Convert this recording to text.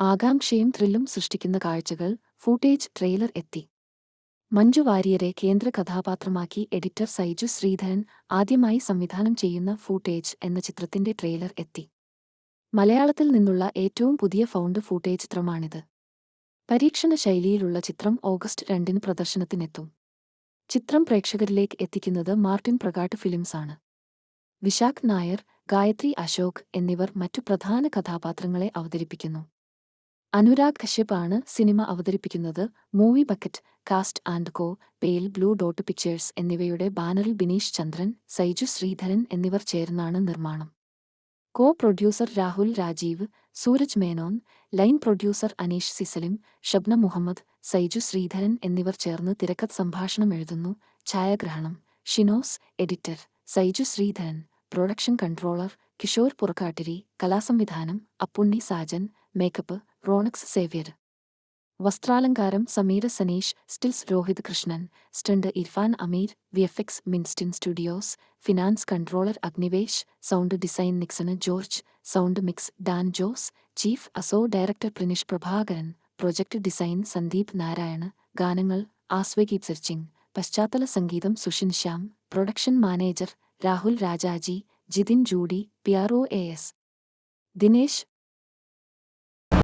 ആകാംക്ഷയും ത്രില്ലും സൃഷ്ടിക്കുന്ന കാഴ്ചകൾ footage trailer എത്തി. മഞ്ജു വാര്യരെ കേന്ദ്ര കഥാപാത്രമാക്കി എഡിറ്റർ സൈജു ശ്രീധരൻ ആദ്യമായി സംവിധാനം ചെയ്യുന്ന ഫൂട്ടേജ് എന്ന ചിത്രത്തിന്റെ ട്രെയിലർ എത്തി. മലയാളത്തിൽ നിന്നുള്ള ഏറ്റവും പുതിയ ഫൗണ്ട് ഫൂട്ടേജ് ചിത്രമാണിത്. പരീക്ഷണ ശൈലിയിലുള്ള ചിത്രം ഓഗസ്റ്റ് രണ്ടിന് പ്രദർശനത്തിനെത്തും. ചിത്രം പ്രേക്ഷകരിലേക്ക് എത്തിക്കുന്നത് മാർട്ടിൻ പ്രകാട്ട് ഫിലിംസാണ് വിശാഖ് നായർ ഗായത്രി അശോക് എന്നിവർ മറ്റു പ്രധാന കഥാപാത്രങ്ങളെ അവതരിപ്പിക്കുന്നു. അനുരാഗ് കശ്യപ് ആണ് സിനിമ അവതരിപ്പിക്കുന്നത് movie bucket cast and co pale blue dot pictures എന്നിവയുടെ ബാനറിൽ ബിനീഷ് ചന്ദ്രൻ സൈജു ശ്രീധരൻ എന്നിവർ ചേർന്നാണ് നിർമ്മാണം. Co producer Rahul Rajeev Sooraj Menon line producer Aneesh Sisalim Shabna Muhammad Saiju Sreedharan എന്നിവർ ചേർന്ന് തിരക്കഥ സംഭാഷണം എഴുതുന്നു ഛായാഗ്രഹണം. Shinos editor Saiju Sreedharan production controller Kishore Purakkattiri കലാസംവിധാനം Appunni Sajan makeup Ronex Xavier. വസ്ത്രാലങ്കാരം Sameera Saneesh stills Rohit Krishnan stunt Irfan Ameer V F X Minstin studios finance controller Agnivesh sound design Nixon George sound mix Dan Jose chief asso director Prinish Prabhakaran project design Sandeep Narayan ഗാനങ്ങൾ ആസ്വഗീത് searching പശ്ചാത്തല സംഗീതം Sushin Shyam production manager Rahul Rajaji Jithin Judy P R O A S. Dinesh